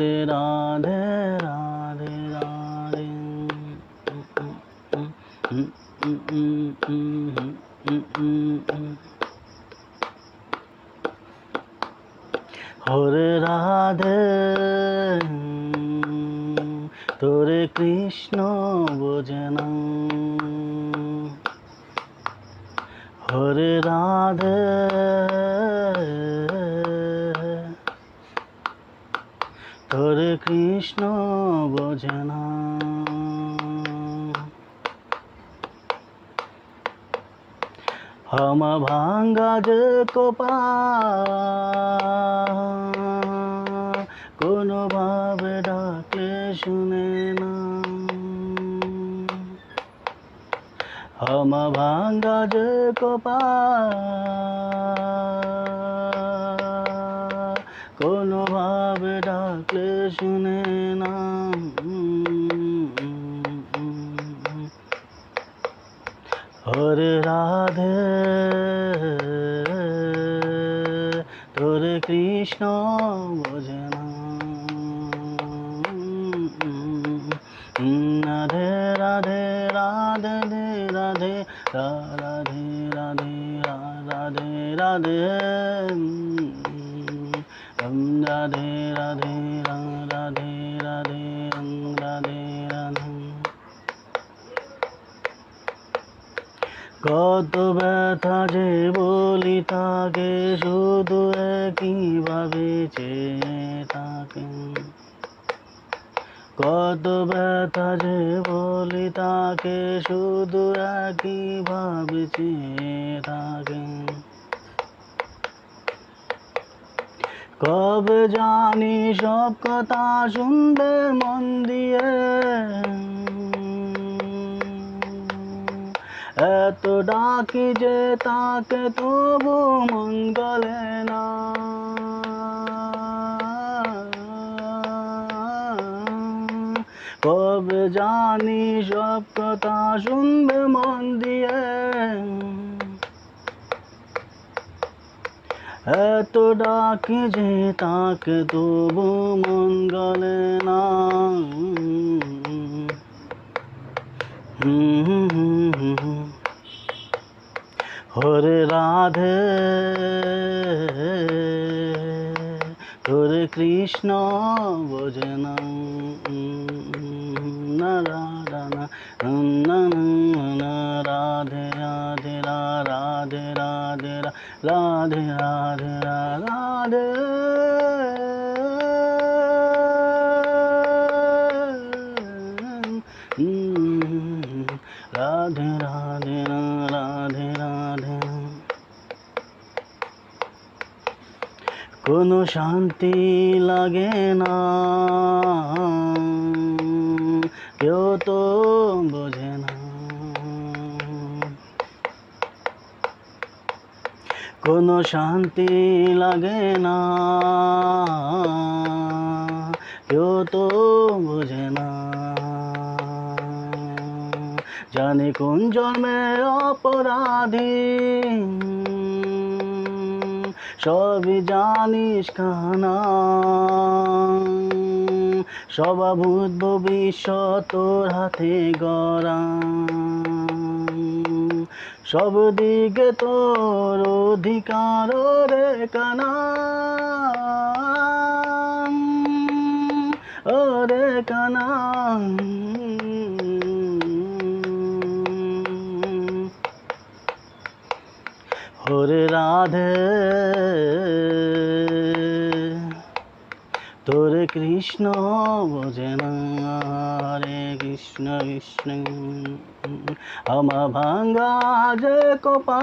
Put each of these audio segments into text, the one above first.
রাধে রাধে রাধে রাধে। হরে রাধে তোরে কৃষ্ণ বোঝে হরে রাধে তোরে কৃষ্ণ বোঝে না হম ভাঙ্গা যে কোনো কোনোভাবে ডাকলে শুনে না। হম ভাঙ্গা যে কোপা। কোনো ভাবে ডাকলে শুনে না। হরে রাধে তোরে কৃষ্ণ রাধে রাধে রং রাধে রাধে রং রাধে রাধে। কত ব্যথা যে বলি তাকে, শুধু একইভাবে চেয়ে তাকে। কত ব্যথা যে বলি তাকে, শুধু একইভাবে চেয়ে থাকে কবে জানি সব কথা শুনবে মন দিয়ে। এত ডাকি যে তাকে তবু মন গলে না। কবে জানি সব কথা শুনবে মন দিয়ে। এত ডাকি যে তাকে তবু মন গলে না। হরে রাধে তোরে কৃষ্ণ বোঝে না রাধা, রাধে রাধে রাধে রাধে রাধে রাধে রাধে রাধে রাধে রাধে। কোনো শান্তি লাগে না। কেউ তো বোঝে না। কোনো শান্তি লাগে না। কেউ তো বোঝে না। জানে কোন জন্মে অপরাধী। সবই জানিস কানা। সবাভূত ভবিষ্যৎ তোর হাতে গড়া। সব দিকে তোর অধিকার রে কানা। ওরে কানা। হরে রাধে। তোরে কৃষ্ণ বোঝে না কৃষ্ণ কৃষ্ণ আমা ভাঙ্গা যে কপা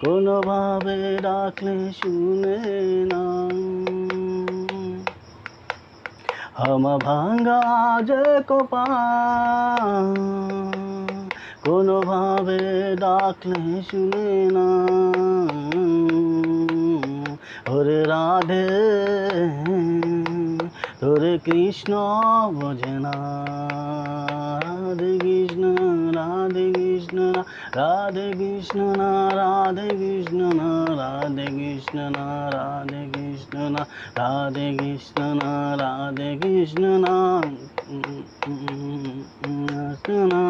কোনোভাবে ডাকলে শুনে না। हम ভাঙ্গা যে কপা কোনোভাবে ডাকলে শুনে না। ওরে রাধে তোরে কৃষ্ণ বোঝে না। রাধে কৃষ্ণ। রাধে কৃষ্ণ রাধে কৃষ্ণ না রাধে কৃষ্ণ না রাধে কৃষ্ণ না রাধে কৃষ্ণ না রাধে কৃষ্ণ না রাধে কৃষ্ণ না কৃষ্ণ না